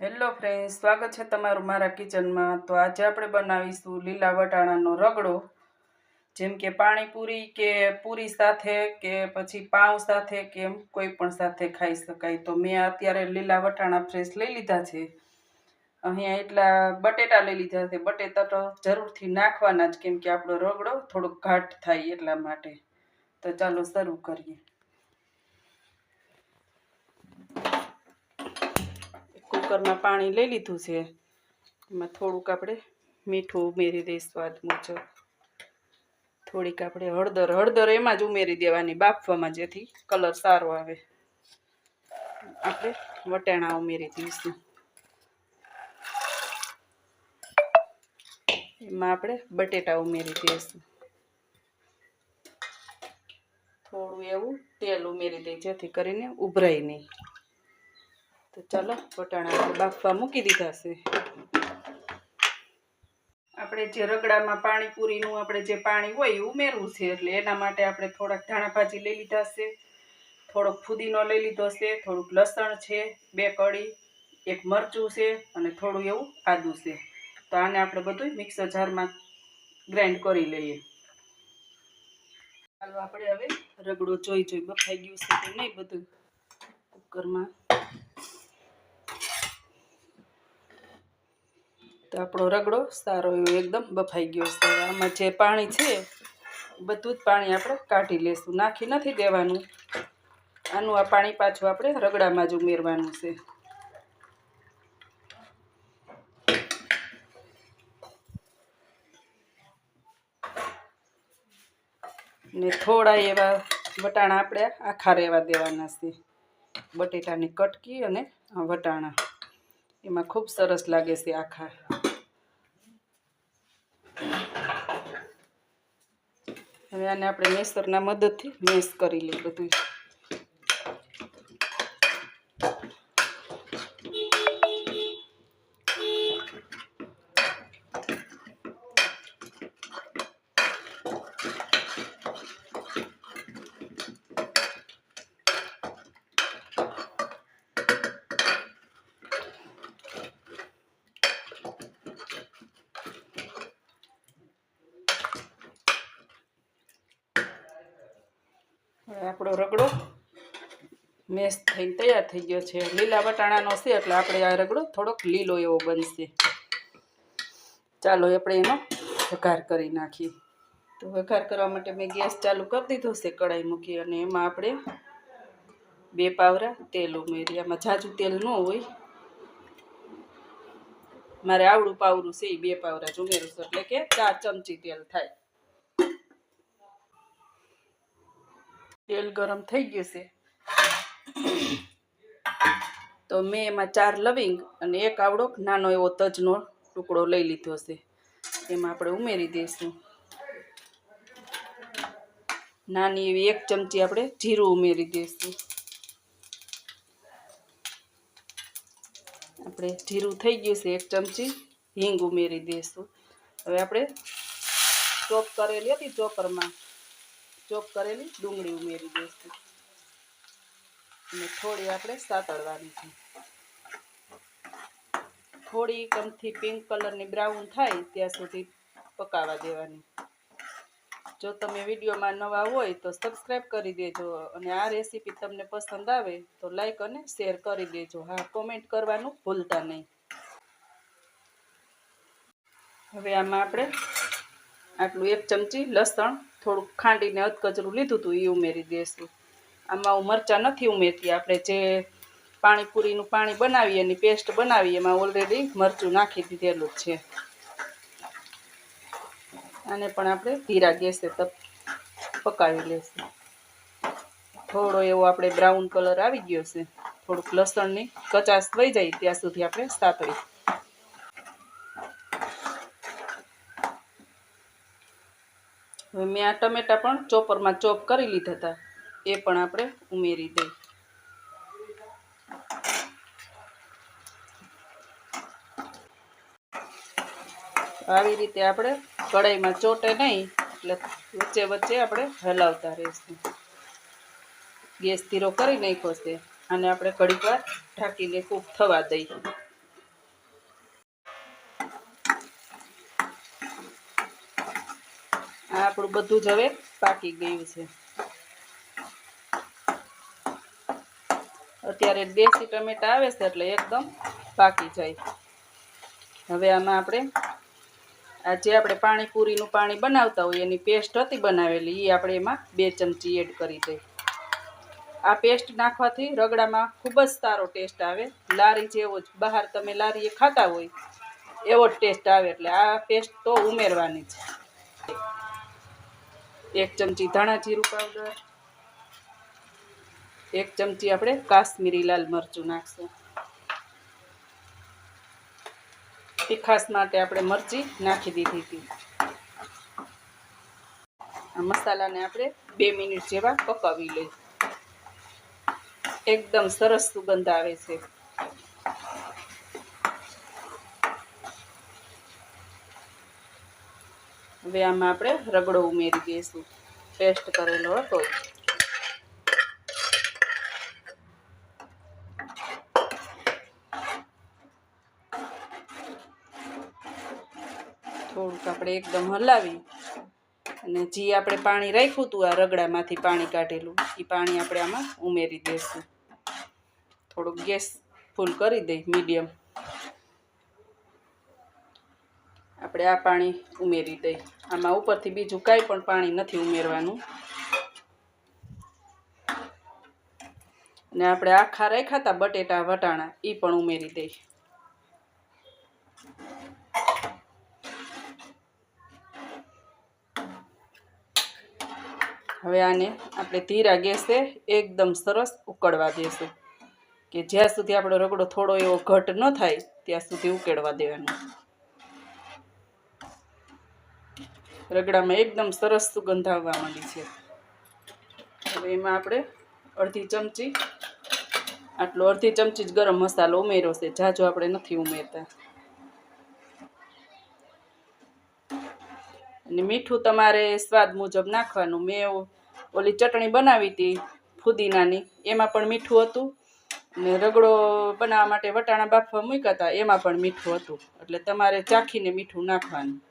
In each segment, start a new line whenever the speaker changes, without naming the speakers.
Hello friend સ્વાગત છે તમારું મારા કિચનમાં. તો આજે આપણે બનાવીશું લીલા વટાણાનો રગડો. જેમ કે પાણીપુરી કે પૂરી સાથે કે પછી પાઉં સાથે કે એમ કોઈ પણ સાથે ખાઈ શકાય. તો મેં અત્યારે લીલા વટાણા ફ્રેશ લઈ લીધા છે. અહીંયા એટલા બટેટા લઈ લીધા છે. બટેટા તો જરૂરથી નાખવાના જ, કેમ કે આપણો રગડો થોડોક ઘાટ થાય એટલા માટે. તો ચાલો શરૂ કરીએ. કુકરમાં પાણી લઈ લીધું છે. એમાં થોડુંક આપણે મીઠું ઉમેરી દઈશ સ્વાદ મુજબ. થોડીક આપણે હળદર હળદર એમાં જ ઉમેરી દેવાની, બાફવામાં જેથી કલર સારો આવે. આપણે વટાણા ઉમેરી દઈશું. એમાં આપણે બટેટા ઉમેરી દઈશું. થોડું એવું તેલ ઉમેરી દઈએ જેથી કરીને ઉભરાય નહીં. તો ચાલો, વટાણા બાફવા મૂકી દીધા છે. આપણે જે રગડામાં પાણીપુરીનું આપણે જે પાણી હોય ઉમેરવું છે, એટલે એના માટે આપણે થોડાક ધાણા ભાજી લઈ લીધા છે. થોડોક ફુદીનો લઈ લીધો છે, થોડુંક લસણ છે, બે કળી, એક મરચું છે અને થોડું એવું આદું છે. તો આને આપણે બધું મિક્સર જારમાં ગ્રાઇન્ડ કરી લઈએ. ચાલો, આપણે હવે રગડો જોઈ જોઈ બફાઈ ગયું છે કે નહીં બધું કુકરમાં. તો આપણો રગડો સારો એવો એકદમ બફાઈ ગયો છે. આમાં જે પાણી છે, બધું જ પાણી આપણે કાઢી લેશું. નાખી નથી દેવાનું. આનું આ પાણી પાછું આપણે રગડામાં જ ઉમેરવાનું છે. ને થોડા એવા વટાણા આપણે આખા રહેવા દેવાના છે. બટેટાની કટકી અને વટાણા. એમાં ખૂબ સરસ લાગે છે આખા. હવે આને આપણે મેસરના મદદથી મેસ કરી લઈએ બધું હવે આપણો રગડો મેસ થઈને તૈયાર થઈ ગયો છે. લીલા વટાણાનો છે એટલે આપણે આ રગડો થોડોક લીલો એવો બનશે. ચાલો આપણે એનો વઘાર કરી નાખીએ. તો વઘાર કરવા માટે મેં ગેસ ચાલુ કરી દીધો છે કઢાઈ મૂકી અને એમાં આપણે બે પાવરા તેલ ઉમેરી આમાં ઝાઝું તેલ ન હોય. મારે આવડું પાવરું છે એ બે પાવરા જ ઉમેરું છું. એટલે કે ચાર ચમચી તેલ થાય. તેલ ગરમ થઈ ગયું છે. તો મેં એમાં ચાર લવિંગ અને એક આવડો નાનો એવો તજનો ટુકડો લઈ લીધો છે. એમાં આપણે ઉમેરી દઈશું. નાની એવી એક ચમચી આપણે જીરું ઉમેરી દઈશું. આપણે જીરું થઈ ગયું છે એક ચમચી, હિંગ ઉમેરી દઈશું. હવે આપણે ચોપ કરેલી હતી ચોપરમાં. ચોપ કરેલી ડુંગળી ઉમેરી દઈશું. અને થોડી આપણે સાતળવાની છે. થોડી કમથી પિંક કલરની બ્રાઉન થાય ત્યાં સુધી પકાવવા દેવાની. જો તમે વિડીયોમાં નવા હોય તો સબસ્ક્રાઈબ કરી દેજો અને આ રેસીપી તમને પસંદ આવે તો લાઈક અને શેર કરી દેજો. હા, કોમેન્ટ કરવાનું ભૂલતા નહીં. હવે આમાં આપણે આટલું એક ચમચી લસણ થોડુંક ખાંડીને અધકચરું લીધું હતું એ ઉમેરી દઈશું આમાં હું મરચાં નથી ઉમેરતી. આપણે જે પાણીપુરીનું પાણી બનાવીએ, એની પેસ્ટ બનાવીએ, એમાં ઓલરેડી મરચું નાખી દીધેલું છે. આને પણ આપણે ધીરા ગેસે તપ પકાવી લેશું. થોડો એવો આપણે બ્રાઉન કલર આવી ગયો છે. થોડુંક લસણની કચાશ થઈ જાય ત્યાં સુધી આપણે સાતળી મેં આ ટમેટા પણ ચોપરમાં ચોપ કરી લીધા હતા. એ પણ આપણે ઉમેરી દઈ આવી રીતે આપણે કઢાઈમાં ચોટે નહીં, એટલે વચ્ચે વચ્ચે આપણે હલાવતા રહીશું. ગેસ ધીરો કરી નાખ્યો છે, અને આપણે ઘડીક વાર ઢાંકીને કૂક થવા દઈએ. આપણું બધું જ હવે પાકી ગયું છે. અત્યારે દેશી ટમેટા આવે છે એટલે એકદમ પાકી જાય. હવે આમાં આપણે આ જે આપણે પાણીપુરીનું પાણી બનાવતા હોય એની પેસ્ટ હતી બનાવેલી એ આપણે એમાં બે ચમચી એડ કરી દઈએ આ પેસ્ટ નાખવાથી રગડામાં ખૂબ જ સારો ટેસ્ટ આવે. લારી જેવો જ, બહાર તમે લારીએ ખાતા હોય, એવો જ ટેસ્ટ આવે એટલે આ પેસ્ટ તો ઉમેરવાની છે એક ચમચી ધાણા જીરું પાવડર એક ચમચી આપણે કાશ્મીરી લાલ મરચું નાખશું. તીખાસ માટે આપણે મરચી નાખી દીધી હતી. આ મસાલાને આપણે બે મિનિટ જેવા પકાવી લઈએ. એકદમ સરસ સુગંધ આવે છે. હવે આમાં આપણે રગડો ઉમેરી દઈશું. પેસ્ટ કરેલો હતો. થોડુંક આપણે એકદમ હલાવી અને જે આપણે પાણી રાખ્યું હતું આ રગડામાંથી પાણી કાઢેલું, એ પાણી આપણે આમાં ઉમેરી દઈશું. થોડુંક ગેસ ફૂલ કરી દઈ મીડિયમ. આપણે આ પાણી ઉમેરી દઈ આમાં ઉપરથી બીજું કાંઈ પણ પાણી નથી ઉમેરવાનું. અને આપણે આખા રાખ્યા બટેટા, વટાણા એ પણ ઉમેરી દઈ હવે આને આપણે ધીરા ગેસે એકદમ સરસ ઉકળવા દેશું. કે જ્યાં સુધી આપણો રગડો થોડો એવો ઘટ ન થાય, ત્યાં સુધી ઉકેળવા દેવાનો. રગડામાં એકદમ સરસ સુગંધ આવવા માંડી છે. હવે એમાં આપણે અડધી ચમચી, આટલો અડધી ચમચી જ ગરમ મસાલો ઉમેર્યો છે. જાજો આપણે નથી ઉમેરતા. અને મીઠું તમારે સ્વાદ મુજબ નાખવાનું. મેં ઓલી ચટણી બનાવી હતી ફુદીનાની, એમાં પણ મીઠું હતું. ને રગડો બનાવવા માટે વટાણા બાફવા મૂક્યા હતા, એમાં પણ મીઠું હતું. એટલે તમારે ચાખીને મીઠું નાખવાનું.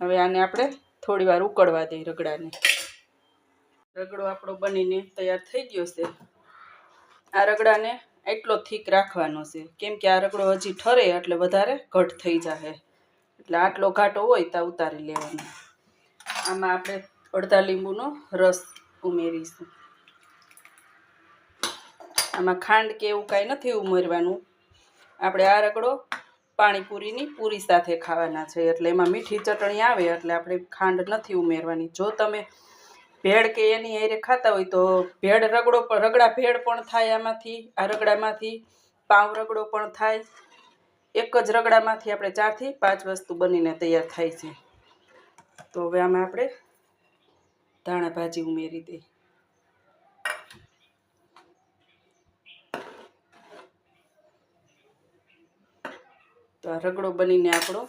હવે આને આપણે થોડી વાર ઉકળવા દઈએ રગડાને. રગડો આપણો બનીને તૈયાર થઈ ગયો છે. આ રગડાને એટલો થીક રાખવાનો છે. કેમ કે આ રગડો હજી ઠરે એટલે વધારે ઘટ થઈ જશે એટલે આટલો ઘાટો હોય તો ઉતારી લેવાનો. આમાં આપણે અડધા લીંબુનો રસ ઉમેરીશું. આમાં ખાંડ કે એવું કાંઈ નથી ઉમેરવાનું. આપણે આ રગડો પાણીપુરીની પૂરી સાથે ખાવાના છે. એટલે એમાં મીઠી ચટણી આવે, એટલે આપણે ખાંડ નથી ઉમેરવાની. જો તમે ભેળ કે એની એરે ખાતા હોય તો ભેળ રગડો પણ રગડા ભેળ પણ થાય આમાંથી. આ રગડામાંથી પાઉં રગડો પણ થાય. એક જ રગડામાંથી આપણે ચારથી પાંચ વસ્તુ બનીને તૈયાર થાય છે. તો હવે આમાં આપણે ધાણા ભાજી ઉમેરી દઈએ. તો આ રગડો બનીને આપણો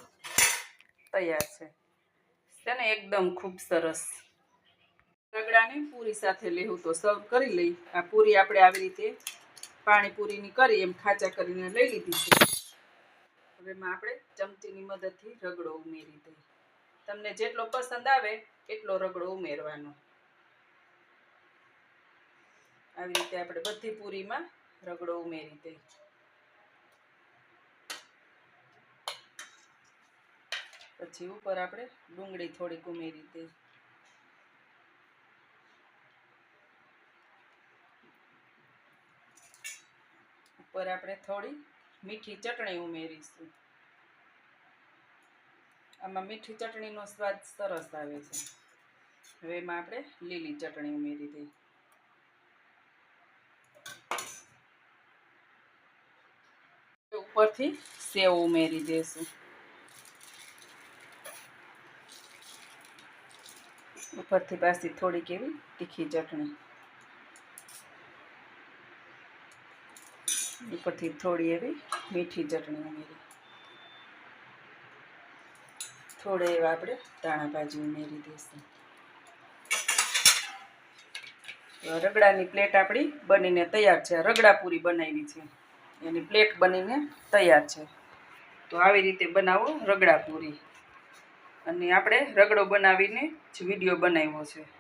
તૈયાર છે. છે ને એકદમ ખૂબ સરસ. રગડાને પૂરી સાથે લેવું તો સર્વ કરી લઈ. આ પૂરી આપણે આવી રીતે પાણીપુરીની કરી એમ ખાચા કરીને લઈ લીધી છે. હવે એમાં આપણે ચમચીની મદદથી રગડો ઉમેરી દઈએ. તમને જેટલો પસંદ આવે એટલો રગડો ઉમેરવાનો. આવી રીતે આપણે બધી પૂરીમાં રગડો ઉમેરી દઈએ. પછી ઉપર આપણે ડુંગળી થોડીક ઉમેરી દે ઉપર આપણે થોડી મીઠી ચટણી ઉમેરીશું. આમાં મીઠી ચટણીનો સ્વાદ સરસ આવે છે. હવે એમાં આપણે લીલી ચટણી ઉમેરી દઈએ. ઉપરથી સેવ ઉમેરી દઈશું ઉપરથી બાસી થોડીક એવી તીખી ચટણી. ઉપરથી થોડી એવી મીઠી ચટણી ઉમેરી. થોડે એવા આપણે ધાણા ભાજી ઉમેરી દઈશું. રગડાની પ્લેટ આપણી બનીને તૈયાર છે. રગડા પૂરી બનાવી છે. એની પ્લેટ બનીને તૈયાર છે. તો આવી રીતે બનાવો રગડા પૂરી. અને આપણે રગડો બનાવીને જ વીડિયો બનાવ્યો છે.